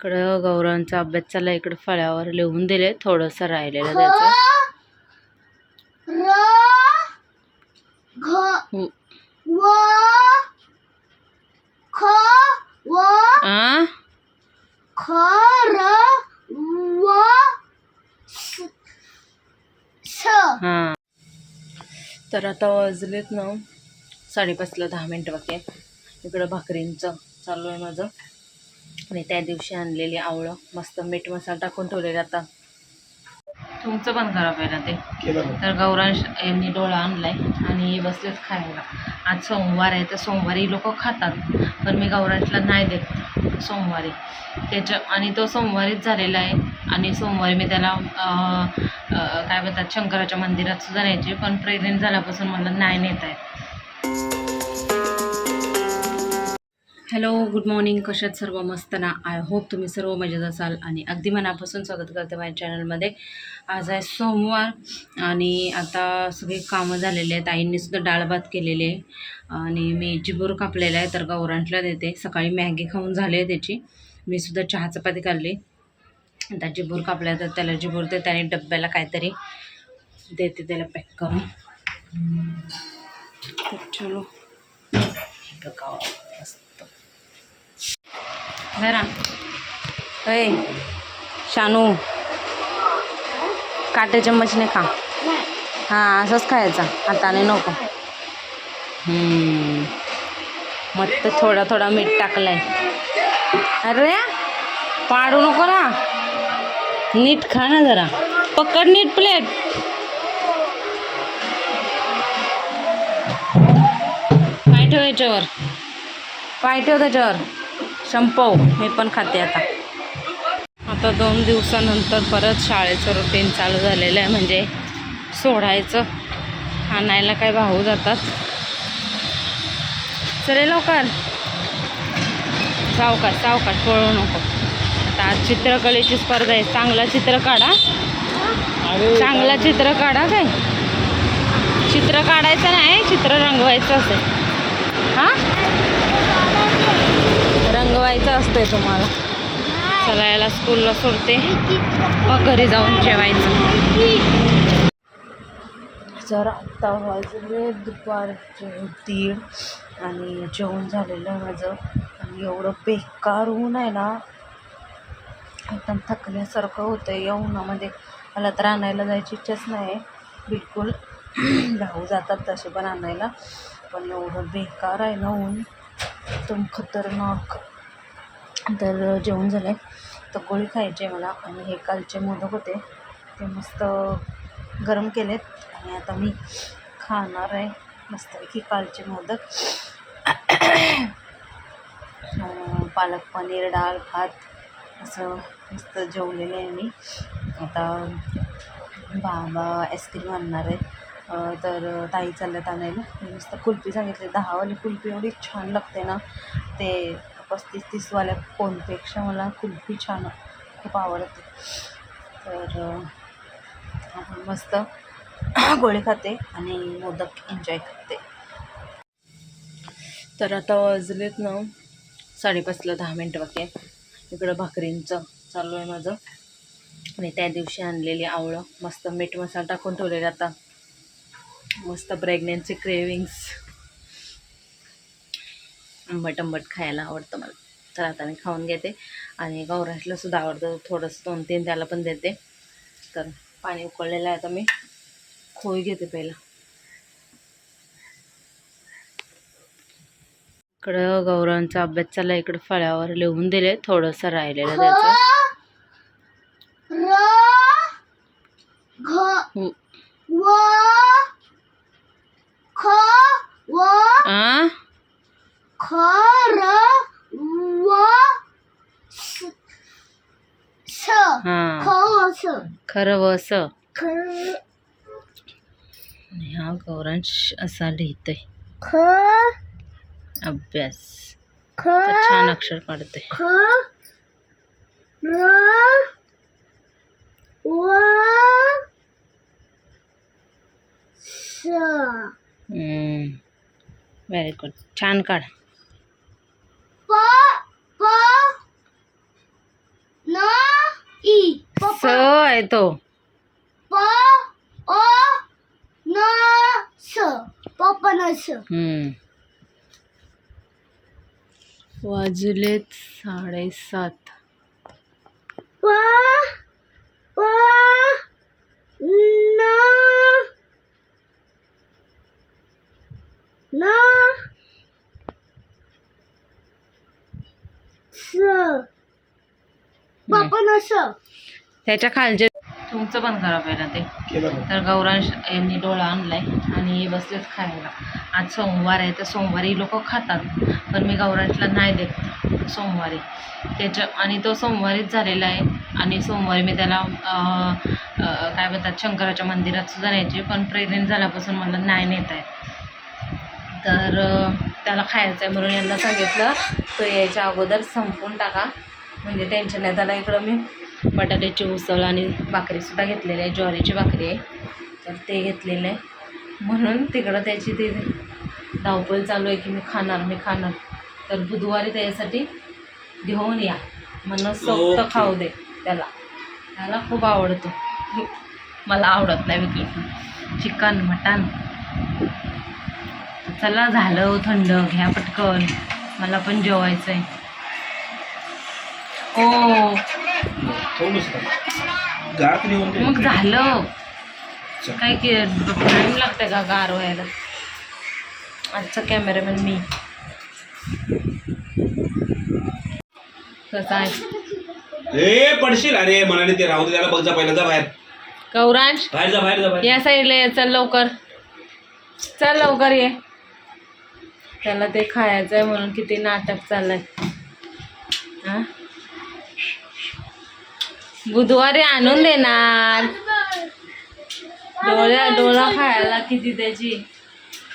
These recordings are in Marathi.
इकडं गौरांचा अभ्यास चालला इकडं फळ्यावर लिहून दिले थोडंसं राहिलेलं त्याचं. हां. तर आता वाजलेत ना साडेपाचला दहा मिनटं बाकी आहे. इकडं भाकरींचं चालू आहे माझं. आणि त्या दिवशी आणलेली आवळं. मस्त मीठ मसाला टाकून ठेवलेलं आता. तुमचं पण करा पहिला ते. तर गौरांश यांनी डोळा आणलाय आणि बसलेत खायला. आज सोमवार आहे तर सोमवारी लोक खातात पण मी गौरांशला नाही देत सोमवारी. त्याच्या आणि तो सोमवारीच झालेला आहे. आणि सोमवारी मी त्याला काय म्हणतात शंकराच्या मंदिरात सुद्धा न्यायचे पण प्रेग्नेंट झाल्यापासून मला नाही नेत आहे हॅलो गुड मॉर्निंग. कशात सर्व मस्त ना? आय होप तुम्ही सर्व मजेत असाल आणि अगदी मनापासून स्वागत करते माझ्या चॅनलमध्ये. आज आहे सोमवार आणि आता सगळे कामं झालेले आहेत. आईंनी सुद्धा डाळ भात केलेले आहे आणि मी जिबूर कापलेला आहे तर गौरांटला देते. सकाळी मॅगी खाऊन झाली आहे त्याची. मी सुद्धा चहा चपाती काढली आता जिबूर कापला तर त्याला जिबूर देते त्याने डब्याला काहीतरी देते त्याला पॅक करून. चलो. बघावं मस्त जरा अय शानू. काटे चम्मचने खा. हां असंच खायचा. हाताने नको. मस्त थोडा थोडा मीठ टाकलाय. अरे पाडू नको ना. नीट खा ना जरा. पकड नीट प्लेट. पाय ठेव याच्यावर. पाय ठेव त्याच्यावर. संपव मी पण खाते आता. आता दोन दिवसानंतर परत शाळेचं रुटीन चालू झालेलं आहे म्हणजे सोडायचं. आणायला काय भाऊ जातात. चले लवकर. सावकाश सावकाश पळू नको. आता आज चित्रकलेची स्पर्धा आहे. चांगला चित्र काढा. चांगला चित्र काढा काय? चित्र काढायचं नाही चित्र रंगवायचं असेल. हां? रंगवायचं असतंय तुम्हाला. चला याला स्कूलला सोडते. मग घरी जाऊन जेवायचं. जर आत्ता वाजले दुपारचे दीड आणि जेवण झालेलं माझं आणि एवढं बेकार ऊन आहे ना एकदम थकल्यासारखं होतं या उन्हामध्ये मला तर आणायला जायची इच्छाच नाही बिलकुल भाऊ जातात तसे पण आणायला. पण एवढं बेकार आहे ना ऊन. एकदम खतरनाक. तर जेवण झालं आहे तर गोळी खायची आहे मला आणि हे कालचे मोदक होते. ते मस्त गरम केलेत आणि आता मी खाणार आहे. मस्तपैकी कालचे मोदक. पालक पनीर डाळ भात असं मस्त जेवलेले आहे मी. आता बाबा आईस्क्रीम आणणार आहे तर ताई चालल्यात आणायला. मस्त कुल्फी सांगितली. दहावाली कुल्फी एवढी छान लागते ना ते पस्तीस तीसवाल्या कोणपेक्षा मला कुल्फी छान खूप आवडते. तर आपण मस्त गोळे खाते आणि मोदक एन्जॉय करते. तर आता वाजलेत ना साडेपाचला दहा मिनटं बाकी इकडं भाकरींचं चालू आहे माझं. आणि त्या दिवशी आणलेली आवळं. मस्त मीठ मसाला टाकून ठेवलेलं आता. मस्त प्रेग्नेन्सी क्रेविंग्स आंबट आंबट खायला आवडतं मला. तर आता मी खाऊन घेते. आणि गौराशला सुद्धा आवडतं. थोडंसं दोन तीन त्याला पण देते. तर पाणी उकळलेलं आहे आता मी. खोय घेते पहिला. इकडं गौरांचा अभ्यास चालला इकडं फळ्यावर लिहून दिले थोडंसं राहिलेलं त्याचं. र घ. व ख व आ? ख र व स स हां. ख व स ख हा गौरांश असा लिहितोय. ख अभ्यास. ख तर छान अक्षर काढते ख र व स व्हेरी गुड छान काढ प प स आहे तो. प ओ न स पपनस हम्म. वाजलेत साडेसात. प प न न स पपनस त्याच्या खालचे तुमचं पण करा पहिला ते. तर गौरांश यांनी डोळा आणलाय आणि बसलेत खायला. आज सोमवार आहे तर सोमवारी लोक खातात पण मी गौरांशला नाही देत सोमवारी. त्याच्या आणि तो सोमवारीच झालेला आहे. आणि सोमवारी मी त्याला काय म्हणतात शंकराच्या मंदिरात सुद्धा न्यायचे पण प्रेग्नेंट झाल्यापासून मला नाही नेत आहे तर त्याला खायचं आहे म्हणून यांना सांगितलं तो यायच्या अगोदर संपवून टाका. म्हणजे टेन्शन नाही. त्याला इकडं मी बटाट्याची उसळ आणि भाकरीसुद्धा घेतलेली आहे. ज्वारीची भाकरी आहे. तर ते घेतलेलं आहे. म्हणून तिकडं त्याची ती धावपळ चालू आहे की मी खाणार मी खाणार. तर बुधवारी त्याच्यासाठी घेऊन या. म्हणून ओके. खाऊ दे त्याला. त्याला खूप आवडतो. मला आवडत नाही विकलं चिकन मटण चला झालं थंड. घ्या पटकन. मला पण जेवायचं आहे दे. मग झालं. काय की टाईम लागतं का गार व्हायला? आजचा कॅमेरामॅन मी. कसं आहे? ए पडशील. अरे मनाने ते राहू दे त्याला बघ जा पहिला जा बाहेर. गौरांश बाहेर जा बाहेर जा बाहेर. या साईडला ये चल लवकर. चल लवकर ये. त्याला ते खायचं आहे म्हणून किती नाटक चाललंय. हा? बुधवारी आणून देणार. डोळ्या डोळा खायला किती त्याची?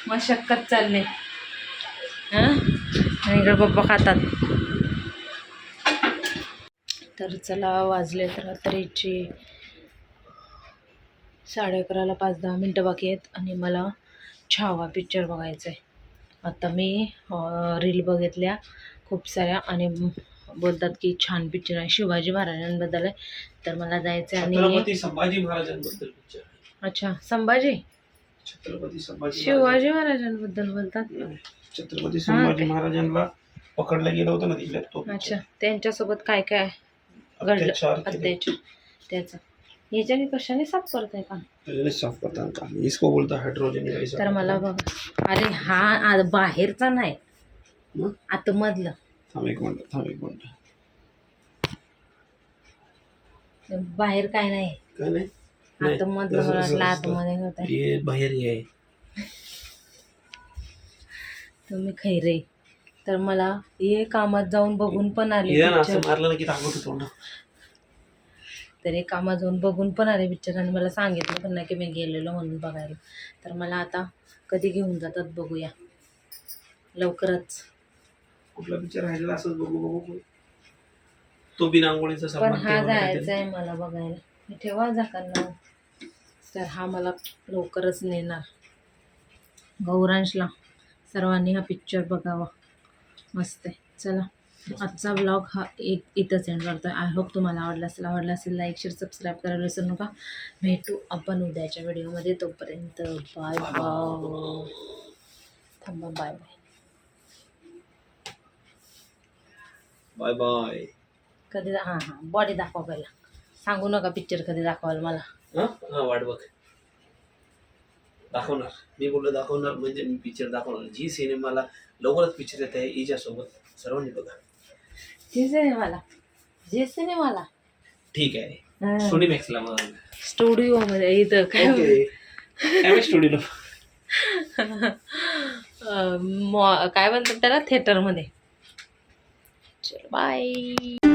मशक्कत चालली. हा? इकडे पप्पा खातात. तर चला वाजलेत रात्रीची साडे अकराला पाच दहा मिनटं बाकी आहेत आणि मला छावा पिक्चर बघायचा आहे आता मी रील बघितल्या खूप साऱ्या आणि बोलतात की छान पिक्चर आहे. शिवाजी महाराजांबद्दल आहे. तर मला जायचं आहे आणि छत्रपती संभाजी महाराजांबद्दल आहे. अच्छा संभाजी? छत्रपती संभाजी शिवाजी महाराजांबद्दल बोलतात? महाराज. छत्रपती संभाजी महाराजांना पकडलं गेलं होतं ना तो picture. अच्छा त्यांच्यासोबत काय काय घडलं? अत्याचार केले. अत्याचार. त्याचं. याच्याने कशाने साफ करताय का? त्याने साफ करताना का इसको बोलता हायड्रोजन तर मला बघ. अरे हा आ- बाहेरचा नाही. आतमधलं. थांब एक मिनिट थांब एक मिनिट. बाहेर काय नाही. काय नाही? नाही, आतमधलं तसं- मला तसं वाटलं नसतं. आतमध्ये होत आहे हे बाहेर ये. तुम्ही खैरे. तर मला हे कामात जाऊन बघून पण आले असं पिक्चर मारलं ना की तर हे कामात जाऊन बघून पण आले पिक्चर आणि मला सांगितलं पण नाही की मी गेलेलो म्हणून बघायला. तर मला आता कधी घेऊन जातात बघूया. लवकरच. कुठला पिक्चर राहिलेला असंच बघू बघू. तो बिना आंघोळीचा पण सलमान हा जायचा. आहे मला बघायला. मी ठेवा जाकांना तर हा मला लवकरच नेणार. गौरांशला सर्वांनी हा पिक्चर बघावा. मस्त आहे. चला आजचा ब्लॉग हा एक इथंच एंड करतो आय होप तुम्हाला आवडला असेल आवडला असेल लाईक शेअर सबस्क्राईब करायला विसरू नका. भेटू आपण उद्याच्या व्हिडिओमध्ये तोपर्यंत बाय बाय थांबा बाय बाय बाय बाय. कधी दा- हां हां बॉडी दाखवा पहिला. सांगू नका पिक्चर कधी दाखवाल मला. हा? हा वाट बघ. दाखवणार. मी बोललो दाखवणार म्हणजे मी पिक्चर दाखवणार. जी सिनेमाला लवकरच पिक्चर येत आहे हिच्यासोबत सर्वांनी बघा. जे सिनेमाला? जे सिनेमाला? ठीक आहे. सोनी मॅक्सला मग. स्टुडिओमध्ये इथं काय ओके. स्टुडिओ अं, मॉ- काय म्हणतात त्याला? थिएटरमध्ये चल बाय